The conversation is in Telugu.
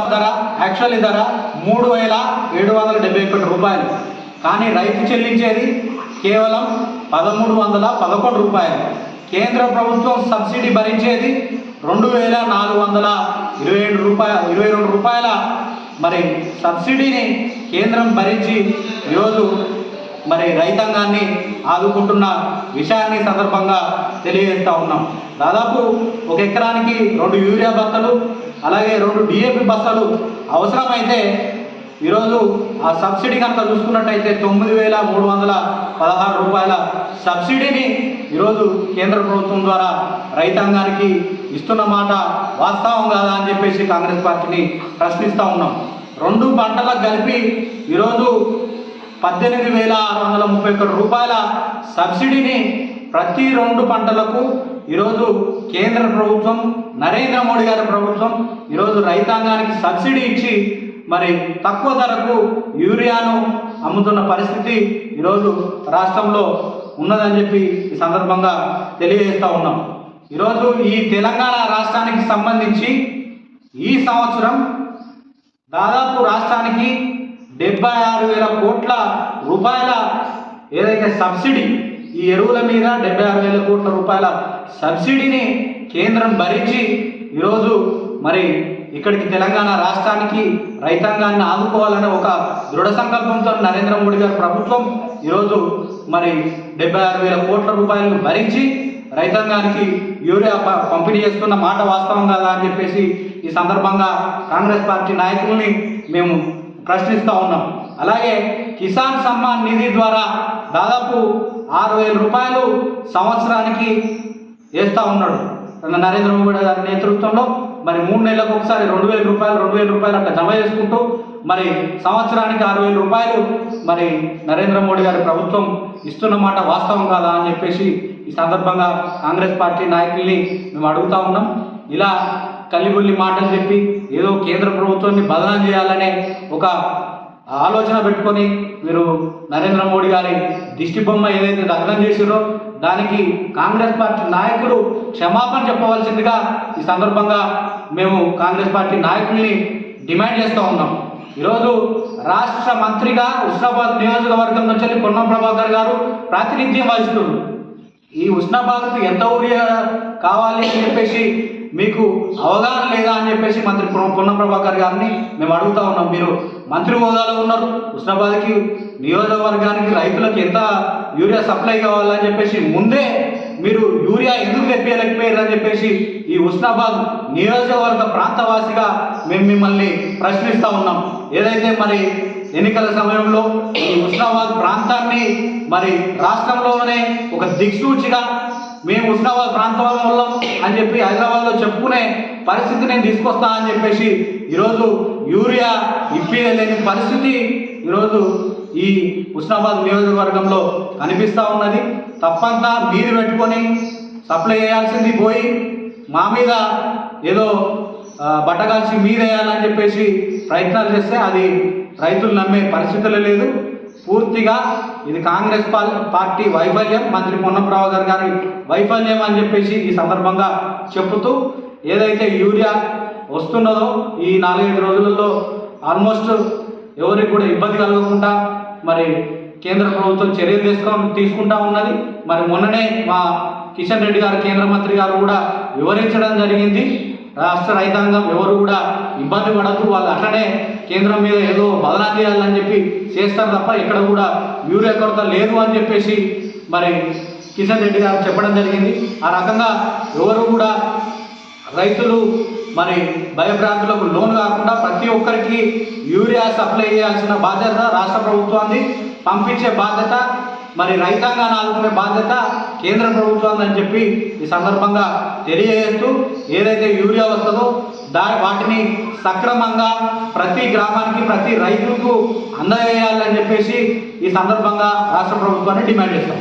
ధర యాక్చువల్ ధర మూడు వేల ఏడు వందల డెబ్బై ఒకటి రూపాయలు. కానీ రైతు చెల్లించేది కేవలం పదమూడు వందల పదకొండు రూపాయలు. కేంద్ర ప్రభుత్వం సబ్సిడీ భరించేది రెండు వేల నాలుగు వందల ఇరవై ఏడు రూపాయ ఇరవై రెండు రూపాయల. మరి సబ్సిడీని కేంద్రం భరించి ఈరోజు మరి రైతాంగాన్ని ఆదుకుంటున్న విషయాన్ని సందర్భంగా తెలియజేస్తూ ఉన్నాం. దాదాపు ఒక ఎకరానికి రెండు యూరియా బత్తలు అలాగే రెండు డిఏపి బస్తాలు అవసరమైతే ఈరోజు ఆ సబ్సిడీ కనుక చూసుకున్నట్టయితే తొమ్మిది వేల మూడు వందల పదహారు రూపాయల సబ్సిడీని ఈరోజు కేంద్ర ప్రభుత్వం ద్వారా రైతాంగానికి ఇస్తున్న మాట వాస్తవం కాదా అని చెప్పేసి కాంగ్రెస్ పార్టీని ప్రశ్నిస్తూ ఉన్నాం. రెండు పంటలకు కలిపి ఈరోజు పద్దెనిమిది వేల ఆరు వందల ముప్పై ఒక్క రూపాయల సబ్సిడీని ప్రతి రెండు పంటలకు ఈరోజు కేంద్ర ప్రభుత్వం నరేంద్ర మోడీ గారి ప్రభుత్వం ఈరోజు రైతాంగానికి సబ్సిడీ ఇచ్చి మరి తక్కువ ధరకు యూరియాను అమ్ముతున్న పరిస్థితి ఈరోజు రాష్ట్రంలో ఉన్నదని చెప్పి ఈ సందర్భంగా తెలియజేస్తూ ఉన్నాం. ఈరోజు ఈ తెలంగాణ రాష్ట్రానికి సంబంధించి ఈ సంవత్సరం దాదాపు రాష్ట్రానికి డెబ్బై ఆరు వేల కోట్ల రూపాయల ఏదైతే సబ్సిడీ ఈ ఎరువుల మీద డెబ్బై ఆరు వేల కోట్ల రూపాయల సబ్సిడీని కేంద్రం భరించి ఈరోజు మరి ఇక్కడికి తెలంగాణ రాష్ట్రానికి రైతాంగాన్ని ఆదుకోవాలనే ఒక దృఢ సంకల్పంతో నరేంద్ర మోడీ గారి ప్రభుత్వం ఈరోజు మరి డెబ్బై ఆరు వేల కోట్ల రూపాయలను భరించి రైతాంగానికి యూరియా పంపిణీ చేస్తున్న మాట వాస్తవం కాదా అని చెప్పేసి ఈ సందర్భంగా కాంగ్రెస్ పార్టీ నాయకుల్ని మేము ప్రశ్నిస్తూ ఉన్నాం. అలాగే కిసాన్ సమ్మాన్ నిధి ద్వారా దాదాపు ఆరు వేల రూపాయలు సంవత్సరానికి వేస్తూ ఉన్నాడు. నరేంద్ర మోడీ గారి నేతృత్వంలో మరి మూడు నెలలకు ఒకసారి రెండు వేల రూపాయలు రెండు వేల రూపాయలు అట్లా జమ చేసుకుంటూ మరి సంవత్సరానికి ఆరు వేల రూపాయలు మరి నరేంద్ర మోడీ గారి ప్రభుత్వం ఇస్తున్న మాట వాస్తవం కాదా అని చెప్పేసి ఈ సందర్భంగా కాంగ్రెస్ పార్టీ నాయకుల్ని మేము అడుగుతా ఉన్నాం. ఇలా కలిబుల్లి మాటలు చెప్పి ఏదో కేంద్ర ప్రభుత్వాన్ని బదనం చేయాలనే ఒక ఆలోచన పెట్టుకొని మీరు నరేంద్ర మోడీ గారి దిష్టి బొమ్మ ఏదైతే దగ్నం చేసిరో దానికి కాంగ్రెస్ పార్టీ నాయకులు క్షమాపణ చెప్పవలసిందిగా ఈ సందర్భంగా మేము కాంగ్రెస్ పార్టీ నాయకుల్ని డిమాండ్ చేస్తూ ఉన్నాం. ఈరోజు రాష్ట్ర మంత్రిగా హుస్నాబాద్ నియోజకవర్గం నుంచి పొన్నం ప్రభాకర్ గారు ప్రాతినిధ్యం వహిస్తున్నారు. ఈ ఉష్ణబాధకు ఎంత ఊరియా కావాలి అని చెప్పేసి మీకు అవగాహన లేదా అని చెప్పేసి మంత్రి పొన్న- పొన్నం ప్రభాకర్ గారిని మేము అడుగుతా ఉన్నాం. మీరు మంత్రి హోదాలో ఉన్నారు. ఉష్ణబాధకి నియోజకవర్గానికి రైతులకు ఎంత యూరియా సప్లై కావాలని చెప్పేసి ముందే మీరు యూరియా ఎందుకు తెప్పియలేకపోయారు చెప్పేసి ఈ ఉస్నాబాద్ నియోజకవర్గ ప్రాంతవాసిగా మేము మిమ్మల్ని ప్రశ్నిస్తూ ఉన్నాం. ఏదైతే మరి ఎన్నికల సమయంలో ఈ ఉస్నాబాద్ ప్రాంతాన్ని మరి రాష్ట్రంలోనే ఒక దిక్సూచిగా మేము ఉస్నాబాద్ ప్రాంతం వాళ్ళం అని చెప్పి హైదరాబాద్లో చెప్పుకునే పరిస్థితి నేను తీసుకొస్తా అని చెప్పేసి ఈరోజు యూరియా ఇప్పియలేని పరిస్థితి ఈరోజు ఈ ఉస్నాబాద్ నియోజకవర్గంలో కనిపిస్తూ ఉన్నది. తప్పంతా మీరు పెట్టుకొని సప్లై చేయాల్సింది పోయి మా మీద ఏదో బట్టగాల్చి మీరేయాలని చెప్పేసి ప్రయత్నాలు చేస్తే అది రైతులు నమ్మే పరిస్థితులు లేదు. పూర్తిగా ఇది కాంగ్రెస్ పాల్- పార్టీ వైఫల్యం. మంత్రి పొన్నప్రావు గారు గారి వైఫల్యం అని చెప్పేసి ఈ సందర్భంగా చెబుతూ ఏదైతే యూరియా వస్తున్నదో ఈ నాలుగైదు రోజులలో ఆల్మోస్ట్ ఎవరికి కూడా ఇబ్బంది కలగకుండా మరి కేంద్ర ప్రభుత్వం చర్యలు తీసుకో తీసుకుంటా ఉన్నది. మరి మొన్ననే మా కిషన్ రెడ్డి గారు కేంద్ర మంత్రి గారు కూడా వివరించడం జరిగింది. రాష్ట్ర రైతాంగం ఎవరు కూడా ఇబ్బంది పడద్దు. వాళ్ళు అట్లనే కేంద్రం మీద ఏదో బదనా చేయాలని చెప్పి చేస్తారు తప్ప ఇక్కడ కూడా యూరియా కొరత లేదు అని చెప్పేసి మరి కిషన్ రెడ్డి గారు చెప్పడం జరిగింది. ఆ రకంగా ఎవరు కూడా రైతులు మరి భయభ్రాంతులకు లోన్ కాకుండా ప్రతి ఒక్కరికి యూరియా సప్లై చేయాల్సిన బాధ్యత రాష్ట్ర ప్రభుత్వాన్ని పంపించే బాధ్యత మరి రైతాంగాన్ని ఆదుకునే బాధ్యత కేంద్ర ప్రభుత్వాన్ని అని చెప్పి ఈ సందర్భంగా తెలియజేస్తూ ఏదైతే యూరియా వస్తుందో దా వాటిని సక్రమంగా ప్రతి గ్రామానికి ప్రతి రైతుకు అందజేయాలని చెప్పేసి ఈ సందర్భంగా రాష్ట్ర ప్రభుత్వాన్ని డిమాండ్ చేస్తాం